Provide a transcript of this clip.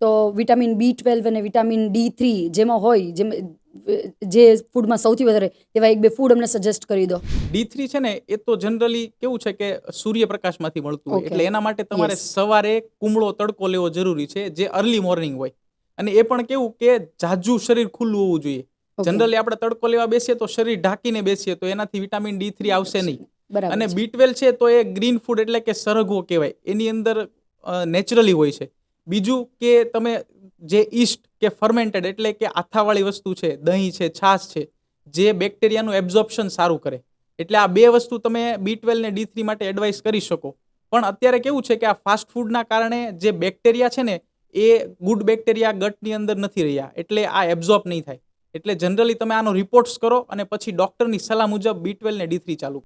તો vitamin B twelve અને vitamin D three જેમાં હોય જેમ જે ફૂડમાં સૌથી વધારે એવા એક બે ફૂડ અમને સજેસ્ટ કરી દો. ડી થ્રી છે ને એ તો જનરલી કેવું છે કે સૂર્યપ્રકાશમાંથી મળતું હોય. એટલે એના માટે તમારે સવારે કુમળો તડકો લેવો જરૂરી છે જે અર્લી મોર્નિંગ હોય. અને એ પણ કેવું કે જાજુ શરીર ખુલ્લું હોવું જોઈએ. જનરલી આપણે તડકો લેવા બેસીએ તો શરીર ઢાંકીને બેસીએ તો એનાથી વિટામિન ડી થ્રી આવશે નહીં. અને બી ટ્વેલ્વ છે તો એ ગ્રીન ફૂડ એટલે કે સરગવો કહેવાય. એની અંદર નેચરલી હોય છે. બીજું કે તમે જે ઈસ્ટ કે ફર્મેન્ટેડ એટલે કે આથાવાળી વસ્તુ છે, દહીં છે, છાશ છે, જે બેક્ટેરિયાનું એબ્ઝોર્પ્શન સારું કરે. એટલે આ બે વસ્તુ તમે બી ટ્વેલ્વ ને ડી થ્રી માટે એડવાઇસ કરી શકો. પણ અત્યારે કેવું છે કે આ ફાસ્ટ ફૂડના કારણે જે બેક્ટેરિયા છે ને, એ ગુડ બેક્ટેરિયા ગટની અંદર નથી રહ્યા. એટલે આ એબ્ઝોર્બ નહીં થાય. એટલે જનરલી તમે આનો રિપોર્ટ્સ કરો અને પછી ડૉક્ટરની સલાહ મુજબ બી ટ્વેલ્વ ને ડી થ્રી ચાલુ.